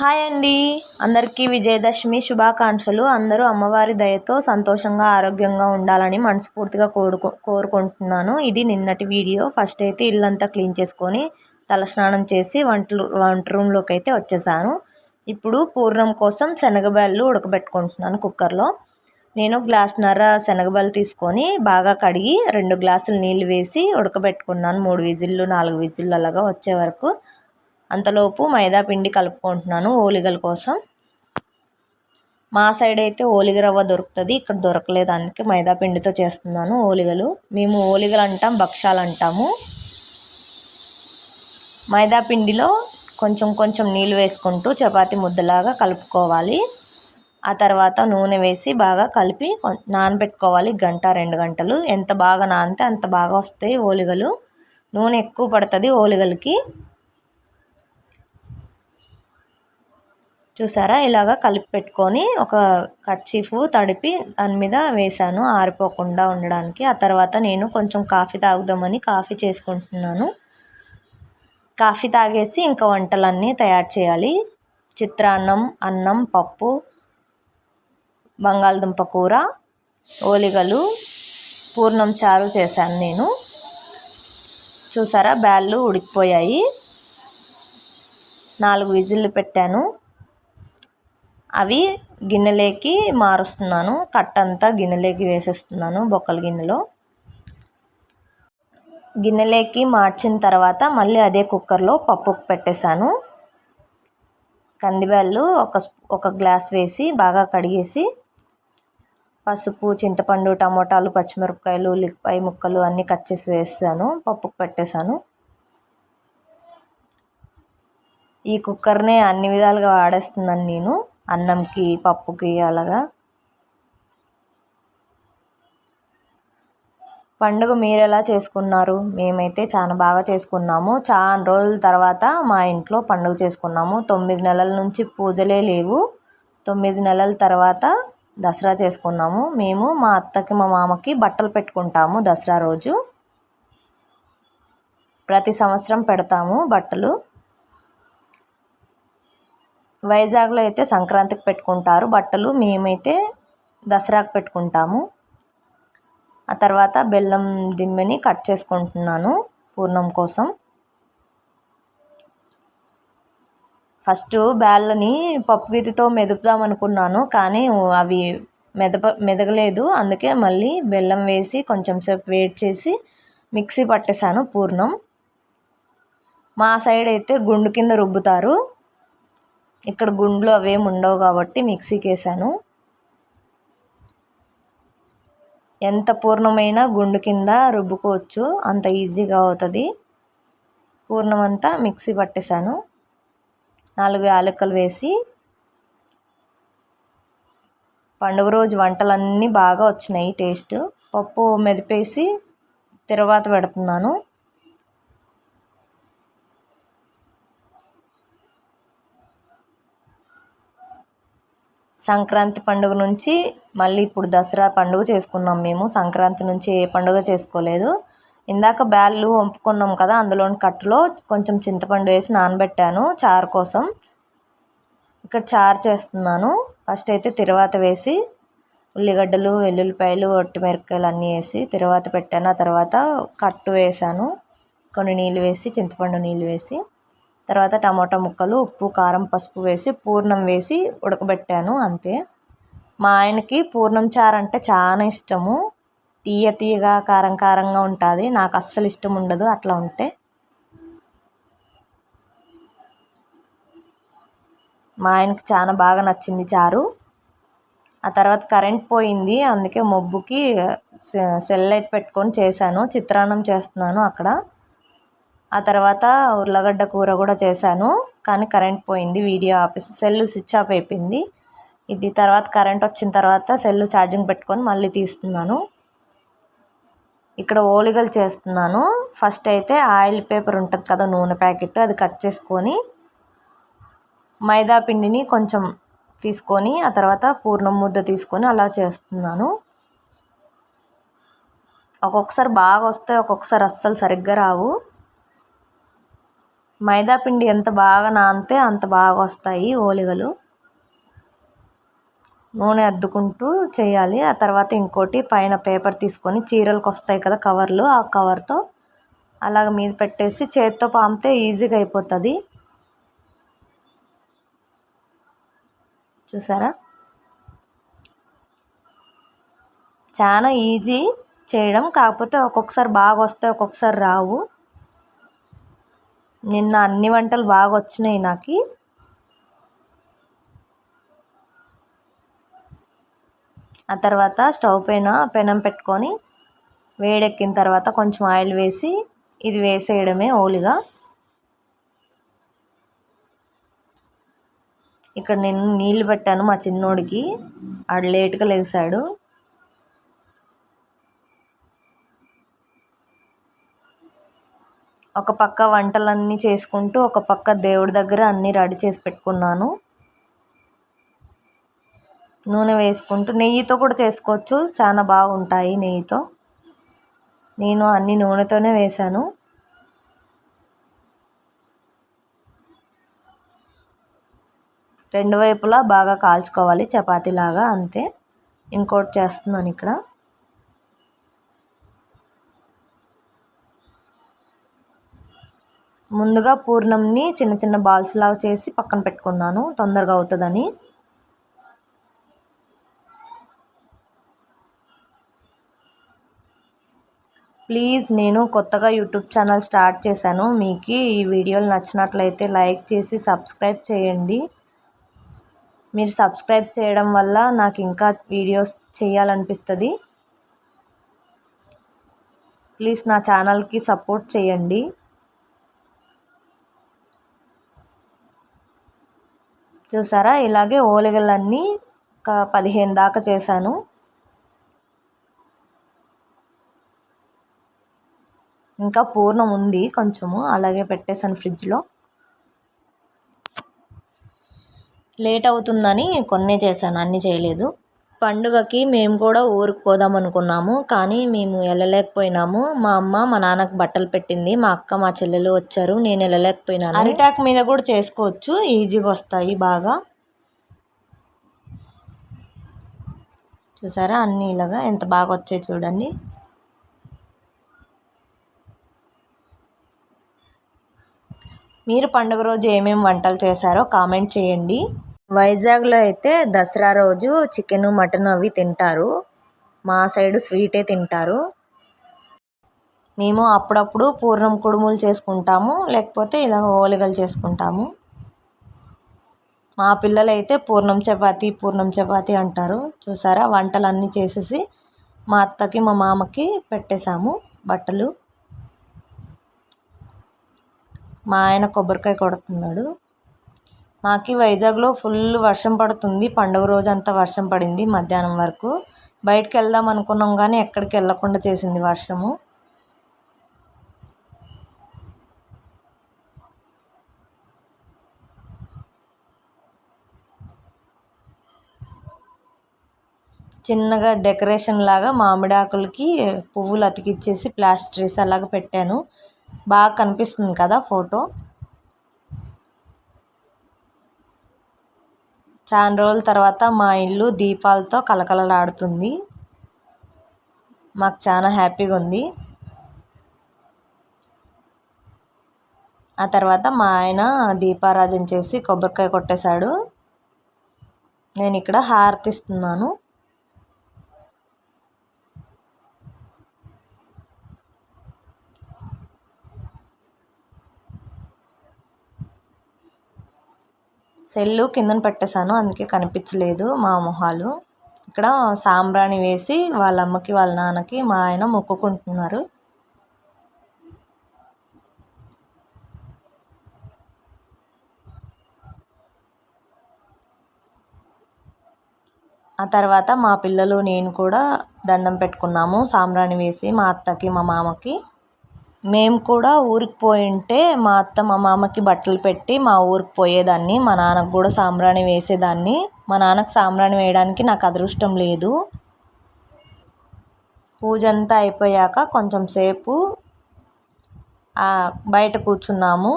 Hi అండి. అందరికీ విజయదశమి శుభాకాంక్షలు. అందరూ అమ్మవారి దయతో సంతోషంగా ఆరోగ్యంగా ఉండాలని మనస్ఫూర్తిగా కోరుకు కోరుకుంటున్నాను. ఇది నిన్నటి వీడియో. ఫస్ట్ అయితే ఇల్లంతా క్లీన్ చేసుకొని తలస్నానం చేసి వంటలు వంట రూమ్లోకి అయితే వచ్చేసాను. ఇప్పుడు పూర్ణం కోసం శనగబ్యాళ్ళు ఉడకబెట్టుకుంటున్నాను కుక్కర్లో. నేను గ్లాస్న్నర శనగబాలు తీసుకొని బాగా కడిగి రెండు గ్లాసులు నీళ్ళు వేసి ఉడకబెట్టుకున్నాను. మూడు విజిల్లు నాలుగు విజిల్లు అలాగా వచ్చే వరకు అంతలోపు మైదా పిండి కలుపుకుంటున్నాను ఓలిగల కోసం. మా సైడ్ అయితే ఓలిగ రవ్వ దొరుకుతుంది ఇక్కడ దొరకలేదు అందుకే మైదా పిండితో చేస్తున్నాను ఓలిగలు. మేము ఓలిగలు అంటాం భక్షాలు అంటాము. మైదా పిండిలో కొంచెం కొంచెం నీళ్ళు వేసుకుంటూ చపాతి ముద్దలాగా కలుపుకోవాలి. ఆ తర్వాత నూనె వేసి బాగా కలిపి నానబెట్టుకోవాలి గంట రెండు గంటలు. ఎంత బాగా నానితే అంత బాగా వస్తాయి ఓలిగలు. నూనె ఎక్కువ పడుతుంది ఓలిగలకి. చూసారా? ఇలాగ కలిపి పెట్టుకొని ఒక కర్చీఫ్ తడిపి దాని మీద వేసాను ఆరిపోకుండా ఉండడానికి. ఆ తర్వాత నేను కొంచెం కాఫీ తాగుదామని కాఫీ చేసుకుంటున్నాను. కాఫీ తాగేసి ఇంకా వంటలన్నీ తయారు చేయాలి. చిత్రాన్నం అన్నం పప్పు బంగాళదుంప కూర ఓలిగలు పూర్ణం చారు చేశాను నేను. చూసారా? బ్యాళ్ళు ఉడికిపోయాయి. నాలుగు విజిల్లు పెట్టాను. అవి గిన్నెలోకి మారుస్తున్నాను. కట్టంతా గిన్నెలోకి వేసేస్తున్నాను బొక్కల గిన్నెలో. గిన్నెలోకి మార్చిన తర్వాత మళ్ళీ అదే కుక్కర్లో పప్పు పెట్టేశాను. కందిబ్యాళ్ళు ఒక ఒక గ్లాస్ వేసి బాగా కడిగేసి పసుపు చింతపండు టమోటాలు పచ్చిమిరపకాయలు ఉల్లిపాయ ముక్కలు అన్నీ కట్ చేసి వేసాను. పప్పుకు పెట్టేశాను. ఈ కుక్కర్నే అన్ని విధాలుగా వాడేస్తున్నాను నేను. అన్నంకి పప్పుకి అలాగా? పండుగ మీరు ఎలా చేసుకున్నారు? మేమైతే చాలా బాగా చేసుకున్నాము. చాలా రోజుల తర్వాత మా ఇంట్లో పండుగ చేసుకున్నాము. తొమ్మిది నెలల నుంచి పూజలే లేవు. తొమ్మిది నెలల తర్వాత దసరా చేసుకున్నాము. మేము మా అత్తకి మా మామకి బట్టలు పెట్టుకుంటాము దసరా రోజు. ప్రతి సంవత్సరం పెడతాము బట్టలు. వైజాగ్లో అయితే సంక్రాంతికి పెట్టుకుంటారు. బట్టలు మేమైతే దసరాకు పెట్టుకుంటాము. ఆ తర్వాత బెల్లం దిమ్మెని కట్ చేసుకుంటున్నాను పూర్ణం కోసం. ఫస్ట్ బ్యాళ్ళని పప్పు గీతితో మెదుపుదాం అనుకున్నాను కానీ అవి మెదప మెదగలేదు. అందుకే మళ్ళీ బెల్లం వేసి కొంచెం సేపు వేడి చేసి మిక్సీ పట్టేశాను పూర్ణం. మా సైడ్ అయితే గుండు కింద రుబ్బుతారు. ఇక్కడ గుండ్లు అవేమి ఉండవు కాబట్టి మిక్సీకి వేసాను ఎంత పూర్ణమైన గుండు కింద రుబ్బుకోవచ్చు అంత ఈజీగా అవుతుంది. పూర్ణం అంతా మిక్సీ పట్టేశాను నాలుగు యాలక్కలు వేసి పండుగ రోజు వంటలన్నీ బాగా వచ్చినాయి టేస్ట్. పప్పు మెదిపేసి తర్వాత పెడుతున్నాను. సంక్రాంతి పండుగ నుంచి మళ్ళీ ఇప్పుడు దసరా పండుగ చేసుకున్నాం మేము. సంక్రాంతి నుంచి ఏ పండుగ చేసుకోలేదు. ఇందాక బ్యాళ్ళు వంపుకున్నాం కదా అందులోని కట్టులో కొంచెం చింతపండు వేసి నానబెట్టాను చారు కోసం. ఇక్కడ చారు చేస్తున్నాను. ఫస్ట్ అయితే తిరువాత వేసి ఉల్లిగడ్డలు వెల్లుల్లిపాయలు ఒట్టిమిరపకాయలు అన్నీ వేసి తిరువాత పెట్టాను. ఆ తర్వాత కట్టు వేసాను. కొన్ని నీళ్ళు వేసి చింతపండు నీళ్ళు వేసి. తర్వాత టమాటా ముక్కలు ఉప్పు కారం పసుపు వేసి పూర్ణం వేసి ఉడకబెట్టాను అంతే. మా ఆయనకి పూర్ణం చారు అంటే చాలా ఇష్టము. తీయ తీయగా కారం కారంగా ఉంటుంది. నాకు అస్సలు ఇష్టం ఉండదు అట్లా ఉంటే. మా ఆయనకి చాలా బాగా నచ్చింది చారు. ఆ తర్వాత కరెంట్ పోయింది. అందుకే మబ్బుకి సెల్ లైట్ పెట్టుకొని చేశాను. చిత్రాన్నం చేస్తున్నాను అక్కడ. ఆ తర్వాత ఉర్లగడ్డ కూర కూడా చేశాను కానీ కరెంట్ పోయింది వీడియో ఆపేసి సెల్ స్విచ్ ఆఫ్ అయిపోయింది. ఇది తర్వాత కరెంట్ వచ్చిన తర్వాత సెల్ ఛార్జింగ్ పెట్టుకొని మళ్ళీ తీస్తున్నాను. ఇక్కడ ఓలిగలు చేస్తున్నాను. ఫస్ట్ అయితే ఆయిల్ పేపర్ ఉంటుంది కదా నూనె ప్యాకెట్ అది కట్ చేసుకొని మైదా పిండిని కొంచెం తీసుకొని ఆ తర్వాత పూర్ణం ముద్ద తీసుకొని అలా చేస్తున్నాను. ఒక్కొక్కసారి బాగా వస్తాయి ఒక్కొక్కసారి అస్సలు సరిగ్గా రావు. మైదాపిండి ఎంత బాగా నానితే అంత బాగా వస్తాయి ఓలిగలు. నూనె అద్దుకుంటూ చేయాలి. ఆ తర్వాత ఇంకోటి పైన పేపర్ తీసుకొని చీరలకు వస్తాయి కదా కవర్లు ఆ కవర్తో అలాగ మీద పెట్టేసి చేతితో పామితే ఈజీగా అయిపోతుంది. చూసారా? చాలా ఈజీ చేయడం. కాకపోతే ఒక్కొక్కసారి బాగా వస్తాయి ఒక్కొక్కసారి రావు. నిన్న అన్ని వంటలు బాగా వచ్చినాయి నాకు. ఆ తర్వాత స్టవ్ పైన పెనం పెట్టుకొని వేడెక్కిన తర్వాత కొంచెం ఆయిల్ వేసి ఇది వేసేయడమే ఓలిగా. ఇక్కడ నేను నీళ్ళు పెట్టాను మా చిన్నోడికి. ఆడు లేటుగా లేచాడు ఒక పక్క వంటలన్నీ చేసుకుంటూ ఒక పక్క దేవుడి దగ్గర అన్నీ రెడీ చేసి పెట్టుకున్నాను. నూనె వేసుకుంటూ నెయ్యితో కూడా చేసుకోవచ్చు. చాలా బాగుంటాయి నెయ్యితో. నేను అన్ని నూనెతోనే వేశాను. రెండు వైపులా బాగా కాల్చుకోవాలి చపాతీలాగా అంతే. ఇంకోటి చేస్తున్నాను ఇక్కడ. ముందుగా పూర్ణంని చిన్న చిన్న బాల్స్ లాగా చేసి పక్కన పెట్టుకున్నాను. తొందరగా అవుతుందని. ప్లీజ్ నేను కొత్తగా యూట్యూబ్ ఛానల్ స్టార్ట్ చేశాను. మీకు ఈ వీడియోలు నచ్చినట్లయితే లైక్ చేసి సబ్స్క్రైబ్ చేయండి. మీరు సబ్స్క్రైబ్ చేయడం వల్ల నాకు ఇంకా వీడియోస్ చేయాలనిపిస్తుంది. ప్లీజ్ నా ఛానల్కి సపోర్ట్ చేయండి. చూసారా? ఇలాగే ఓలిగలన్నీ ఒక పదిహేను దాకా చేశాను. ఇంకా పూర్ణం ఉంది కొంచెము అలాగే పెట్టేశాను ఫ్రిడ్జ్లో. లేట్ అవుతుందని కొన్నే చేశాను అన్నీ చేయలేదు. పండుగకి మేము కూడా ఊరికి పోదాం అనుకున్నాము. కానీ మేము వెళ్ళలేకపోయినాము. మా అమ్మ మా నాన్నకు బట్టలు పెట్టింది. మా అక్క మా చెల్లెలు వచ్చారు. నేను వెళ్ళలేకపోయినాను. అరిటాక్ మీద కూడా చేసుకోవచ్చు. ఈజీగా వస్తాయి బాగా. చూసారా? అన్నీ ఇలాగా ఎంత బాగా వచ్చాయి చూడండి. మీరు పండుగ రోజు ఏమేమి వంటలు చేశారో కామెంట్ చేయండి. వైజాగ్లో అయితే దసరా రోజు చికెన్ మటన్ అవి తింటారు. మా సైడ్ స్వీటే తింటారు. మేము అప్పుడప్పుడు పూర్ణం కుడుములు చేసుకుంటాము లేకపోతే ఇలా ఓలిగలు చేసుకుంటాము. మా పిల్లలు అయితే పూర్ణం చపాతి పూర్ణం చపాతి అంటారు. చూసారా? వంటలు అన్నీ చేసేసి మా అత్తకి మా మామకి పెట్టేశాము బట్టలు. మా ఆయన కొబ్బరికాయ కొడుతున్నాడు. మాకి వైజాగ్లో ఫుల్ వర్షం పడుతుంది. పండుగ రోజు అంతా వర్షం పడింది మధ్యాహ్నం వరకు. బయటకు వెళ్దాం అనుకున్నాం కానీ ఎక్కడికి వెళ్ళకుండా చేసింది వర్షము. చిన్నగా డెకరేషన్ లాగా మామిడి ఆకులకి పువ్వులు అతికిచ్చేసి ప్లాస్టరీస్ అలాగ పెట్టాను. బాగా కనిపిస్తుంది కదా ఫోటో. చాలా రోజుల తర్వాత మా ఇల్లు దీపాలతో కలకలలాడుతుంది మాకు చాలా హ్యాపీగా ఉంది. ఆ తర్వాత మా ఆయన దీపారాజన చేసి కొబ్బరికాయ కొట్టేశాడు. నేను ఇక్కడ హారతి ఇస్తున్నాను సెల్లు కిందన పెట్టేశాను అందుకే కనిపించలేదు మా మొహాలు. ఇక్కడ సాంబ్రాణి వేసి వాళ్ళ అమ్మకి వాళ్ళ నాన్నకి మా ఆయన మొక్కుకుంటున్నారు. ఆ తర్వాత మా పిల్లలు నేను కూడా దండం పెట్టుకున్నాము సాంబ్రాణి వేసి మా అత్తకి మా మామకి. మేము కూడా ఊరికి పోయింటే మా అత్త మా మామకి బట్టలు పెట్టి మా ఊరికి పోయేదాన్ని. మా నాన్నకు కూడా సాంబ్రాణి వేసేదాన్ని. మా నాన్నకు సాంబ్రాణి వేయడానికి నాకు అదృష్టం లేదు. పూజ అంతా అయిపోయాక కొంచెం సేపు బయట కూర్చున్నాము.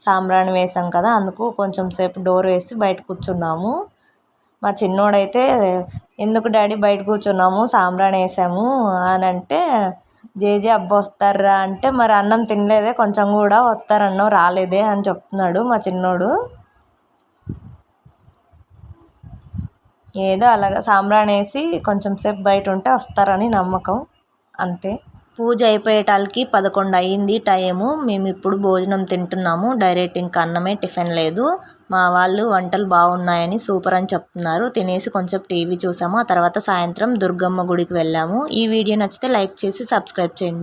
సాంబ్రాణి వేసాం కదా అందుకు కొంచెం సేపు డోర్ వేసి బయట కూర్చున్నాము. మా చిన్నోడైతే ఎందుకు డాడీ బయట కూర్చున్నాము? సాంబ్రాణి వేసాము అని అంటే జేజే అబ్బ వస్తారా అంటే మరి అన్నం తినలేదే కొంచెం కూడా వస్తారన్నావు రాలేదే అని చెప్తున్నాడు మా చిన్నోడు. ఏదో అలాగ సాంబ్రాణి వేసి కొంచెం సేపు బయట ఉంటే వస్తారని నమ్మకం అంతే. పూజ అయిపోయేటాలకి పదకొండు అయ్యింది టైము. మేము ఇప్పుడు భోజనం తింటున్నాము. డైరెక్ట్ ఇంకా అన్నమే టిఫిన్ లేదు. మా వాళ్ళు వంటలు బాగున్నాయని సూపర్ అని చెప్తున్నారు. తినేసి కొంచెం టీవీ చూసాము. ఆ తర్వాత సాయంత్రం దుర్గమ్మ గుడికి వెళ్ళాము. ఈ వీడియో నచ్చితే లైక్ చేసి సబ్స్క్రైబ్ చేయండి.